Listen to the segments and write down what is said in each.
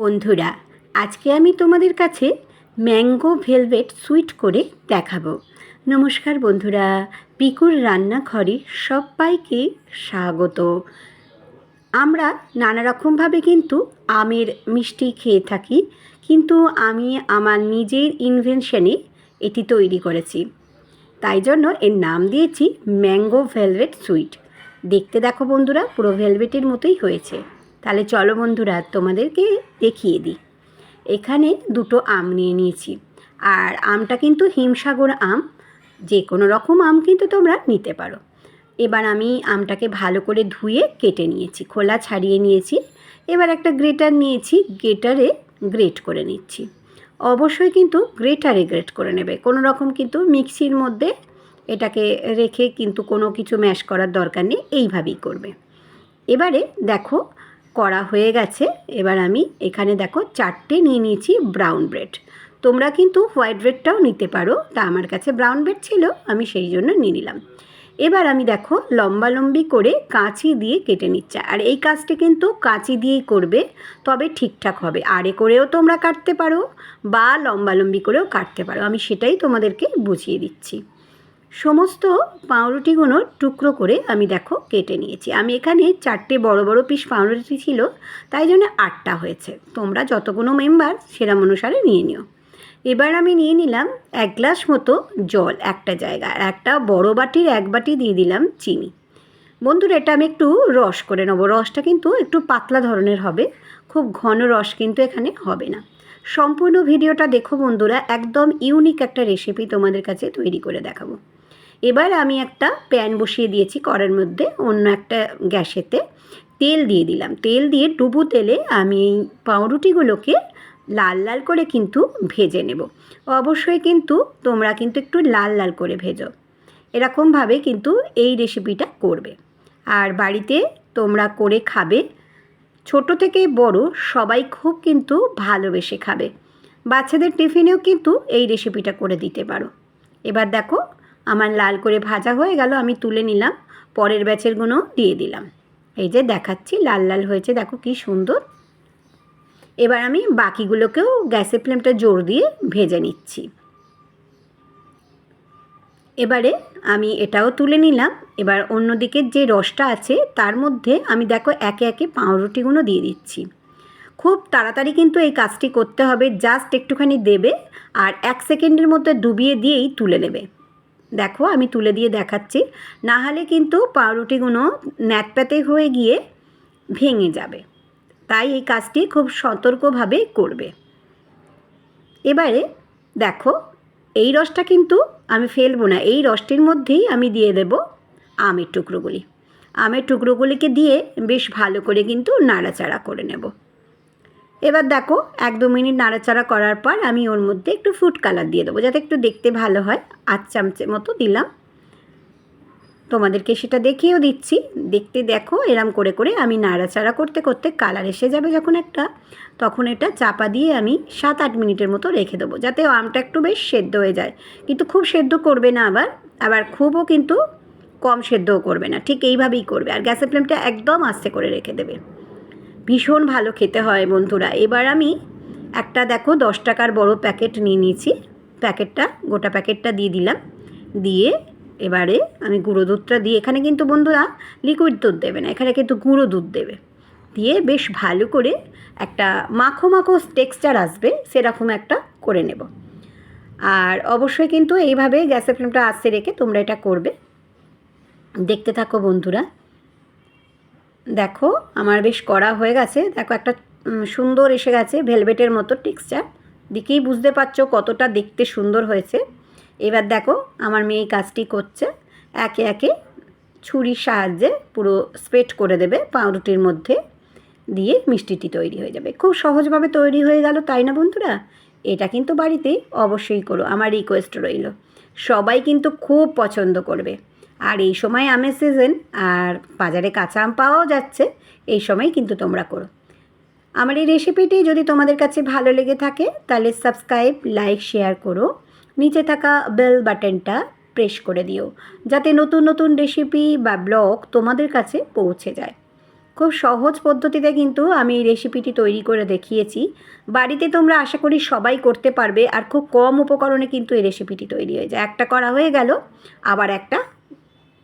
বন্ধুরা, আজকে আমি তোমাদের কাছে ম্যাঙ্গো ভেলভেট সুইট করে দেখাবো। নমস্কার বন্ধুরা, পিকুর রান্নাঘরে সবাইকে স্বাগত। আমরা নানা রকমভাবে কিন্তু আমের মিষ্টি খেয়ে থাকি, কিন্তু আমি আমার নিজের ইনভেনশনে এটি তৈরি করেছি। তাই জন্য এর নাম দিয়েছি ম্যাঙ্গো ভেলভেট সুইট। দেখতে দেখো বন্ধুরা, পুরো ভেলভেটের মতোই হয়েছে। তাহলে চলো বন্ধুরা, তোমাদেরকে দেখিয়ে দিই। এখানে দুটো আম নিয়ে নিয়েছি। আর আমটা কিন্তু হিমসাগর আম যে কোনো রকম আম কিন্তু তোমরা নিতে পারো। এবার আমি আমটাকে ভালো করে ধুয়ে কেটে নিয়েছি, খোলা ছাড়িয়ে নিয়েছি। এবার একটা গ্রেটার নিয়েছি, গ্রেটারে গ্রেট করে নিচ্ছি। অবশ্যই কিন্তু গ্রেটারে গ্রেট করে নেবে। কোনো রকম কিন্তু মিক্সির মধ্যে এটাকে রেখে কিন্তু কোনো কিছু ম্যাশ করার দরকার নেই, এইভাবেই করবে। এবারে দেখো করা হয়ে গেছে। এবার আমি এখানে দেখো চারটে নিয়ে নিয়েছি ব্রাউন ব্রেড তোমরা কিন্তু হোয়াইট ব্রেডটাও নিতে পারো, তা আমার কাছে ব্রাউন ব্রেড ছিল, আমি সেই জন্য নিয়ে নিলাম। এবার আমি দেখো লম্বালম্বি করে কাঁচি দিয়ে কেটে নিচ্ছে। আর এই কাজটি কিন্তু কাঁচি দিয়েই করবে, তবে ঠিকঠাক হবে। আড়ে করেও তোমরা কাটতে পারো বা লম্বালম্বি করেও কাটতে পারো। আমি সেটাই তোমাদেরকে বুঝিয়ে দিচ্ছি। সমস্ত পাউরুটিগুলো টুকরো করে আমি দেখো কেটে নিয়েছি। আমি এখানে চারটে বড় বড় পিস পাউরুটি ছিল, তাই জন্য আটটা হয়েছে। তোমরা যতগুলো মেম্বার সেরাম অনুসারে নিয়ে নিও। এবার আমি নিয়ে নিলাম এক গ্লাস মতো জল একটা জায়গা একটা বড় বাটির এক বাটি দিয়ে দিলাম চিনি। বন্ধুরা, এটা আমি একটু রস করে নেব। রসটা কিন্তু একটু পাতলা ধরনের হবে, খুব ঘন রস কিন্তু এখানে হবে না। সম্পূর্ণ ভিডিওটা দেখো বন্ধুরা, একদম ইউনিক একটা রেসিপি তোমাদের কাছে তৈরি করে দেখাবো। এবার আমি একটা প্যান বসিয়ে দিয়েছি কড়ার মধ্যে, অন্য একটা গ্যাসেতে। তেল দিয়ে দিলাম। তেল দিয়ে ডুবু তেলে আমি এই পাউরুটিগুলোকে লাল লাল করে কিন্তু ভেজে নেব। অবশ্যই কিন্তু তোমরা কিন্তু একটু লাল লাল করে ভেজো। এরকমভাবে কিন্তু এই রেসিপিটা করবে। আর বাড়িতে তোমরা করে খাবে। ছোট থেকে বড় সবাই খুব কিন্তু ভালোবেসে খাবে। বাচ্চাদের টিফিনেও কিন্তু এই রেসিপিটা করে দিতে পারো। এবার দেখো আমার লাল করে ভাজা হয়ে গেল, আমি তুলে নিলাম। পরের ব্যাচেরগুলো দিয়ে দিলাম। এই যে দেখাচ্ছি, লাল লাল হয়েছে, দেখো কি সুন্দর। এবার আমি বাকিগুলোকেও গ্যাসের ফ্লেমটা জোর দিয়ে ভেজে নিচ্ছি। এবারে আমি এটাও তুলে নিলাম। এবার অন্যদিকের যে রসটা আছে, তার মধ্যে আমি দেখো একে একে পাউরুটিগুলো দিয়ে দিচ্ছি। খুব তাড়াতাড়ি কিন্তু এই কাজটি করতে হবে, জাস্ট একটুখানি দেবে আর এক সেকেন্ডের মধ্যে ডুবিয়ে দিয়েই তুলে নেবে। দেখো, আমি তুলে দিয়ে দেখাচ্ছি। না হলে কিন্তু পাউরুটিগুলো ন্যাতপ্যাতে হয়ে গিয়ে ভেঙে যাবে। তাই এই কাজটি খুব সতর্কভাবে করবে। এবারে দেখো, এই রসটা কিন্তু আমি ফেলব না। এই রসটির মধ্যেই আমি দিয়ে দেব আমের টুকরোগুলি। আমের টুকরোগুলিকে দিয়ে বেশ ভালো করে কিন্তু নাড়াচাড়া করে নেব। এবার দেখো এক দু মিনিট নাড়াচাড়া করার পর আমি ওর মধ্যে একটু ফুড কালার দিয়ে দেবো, যাতে একটু দেখতে ভালো হয়। আধ চামচের মতো দিলাম। তোমাদেরকে সেটা দেখিয়েও দিচ্ছি। দেখতে দেখো এরম করে করে আমি নাড়াচাড়া করতে করতে কালার এসে যাবে যখন একটা, তখন এটা চাপা দিয়ে আমি সাত আট মিনিটের মতো রেখে দেবো, যাতে আমটা একটু বেশ সেদ্ধ হয়ে যায়। কিন্তু খুব সেদ্ধ করবে না আবার আবার খুবও কিন্তু কম সেদ্ধও করবে না, ঠিক এইভাবেই করবে। আর গ্যাসের ফ্লেমটা একদম আস্তে করে রেখে দেবে। ভীষণ ভালো খেতে হয় বন্ধুরা। এবার আমি একটা দেখো দশ টাকার বড় প্যাকেট নিয়ে নিয়েছি। প্যাকেটটা, গোটা প্যাকেটটা দিয়ে দিলাম। দিয়ে এবারে আমি গুঁড়ো দুধটা দিয়ে, এখানে কিন্তু বন্ধুরা লিকুইড দুধ দেবে না, এখানে কিন্তু গুঁড়ো দুধ দেবে। দিয়ে বেশ ভালো করে একটা মাখো মাখো টেক্সচার আসবে, সেরকম একটা করে নেব। আর অবশ্যই কিন্তু এইভাবে গ্যাসের ফ্লেমটা আস্তে রেখে তোমরা এটা করবে। দেখতে থাকো বন্ধুরা। দেখো, আমার বেশ করা হয়ে গেছে। দেখো, একটা সুন্দর এসে গেছে ভেলভেটের মতো টেক্সচার। দিকেই বুঝতে পারছ কতটা দেখতে সুন্দর হয়েছে। এবার দেখো, আমার মেয়ে কাজটি করছে। একে একে ছুরির সাহায্যে পুরো স্প্রেড করে দেবে পাউরুটির মধ্যে দিয়ে মিষ্টিটি তৈরি হয়ে যাবে। খুব সহজভাবে তৈরি হয়ে গেল, তাই না বন্ধুরা? এটা কিন্তু বাড়িতে অবশ্যই করো। আমার রিকোয়েস্ট রইল। সবাই কিন্তু খুব পছন্দ করবে। আর এই সময় আমের সিজন আর বাজারে কাঁচা আম পাওয়াও যাচ্ছে, এই সময় কিন্তু তোমরা করো। আমার এই রেসিপিটি যদি তোমাদের কাছে ভালো লেগে থাকে, তাহলে সাবস্ক্রাইব লাইক শেয়ার করো। নিচে থাকা বেল বাটনটা প্রেস করে দিও, যাতে নতুন নতুন রেসিপি বা ব্লগ তোমাদের কাছে পৌঁছে যায়। খুব সহজ পদ্ধতিতে কিন্তু আমি এই রেসিপিটি তৈরি করে দেখিয়েছি। বাড়িতে তোমরা আশা করি সবাই করতে পারবে, আর খুব কম উপকরণে কিন্তু এই রেসিপিটি তৈরি হয়ে যায়। একটা করা হয়ে গেল, আবার একটা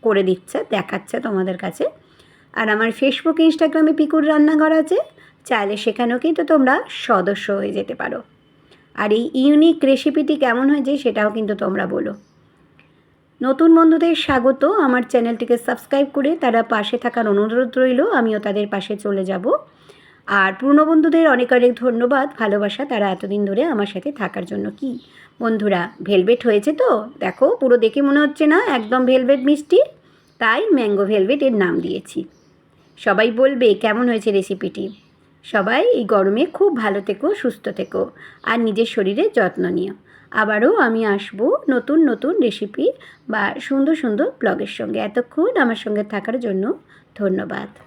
করে দিচ্ছে, দেখাচ্ছে তোমাদের কাছে। আর আমার ফেসবুক ইনস্টাগ্রামে পিকুর রান্নাঘর আছে, চাইলে সেখানেও কিন্তু তোমরা সদস্য হয়ে যেতে পারো। আর এই ইউনিক রেসিপিটি কেমন হয়েছে সেটাও কিন্তু তোমরা বলো। নতুন বন্ধুদের স্বাগত, আমার চ্যানেলটিকে সাবস্ক্রাইব করে তারা পাশে থাকার অনুরোধ রইল, আমিও তাদের পাশে চলে যাব। আর পুরনো বন্ধুদের অনেক অনেক ধন্যবাদ, ভালোবাসা তারা এতদিন ধরে আমার সাথে থাকার জন্য। কি? বন্ধুরা ভেলভেট হয়েছে তো? দেখো, পুরো দেখে মনে হচ্ছে না, একদম ভেলভেট মিষ্টি। তাই ম্যাঙ্গো ভেলভেট এর নাম দিয়েছি। সবাই বলবে, কেমন হয়েছে রেসিপিটি? সবাই, এই গরমে খুব ভালো থেকো, সুস্থ থেকো আর নিজের শরীরের যত্ন নিও। আবারও আমি আসব নতুন নতুন রেসিপি বা সুন্দর সুন্দর ব্লগের সঙ্গে। এতক্ষণ আমার সঙ্গে থাকার জন্য ধন্যবাদ।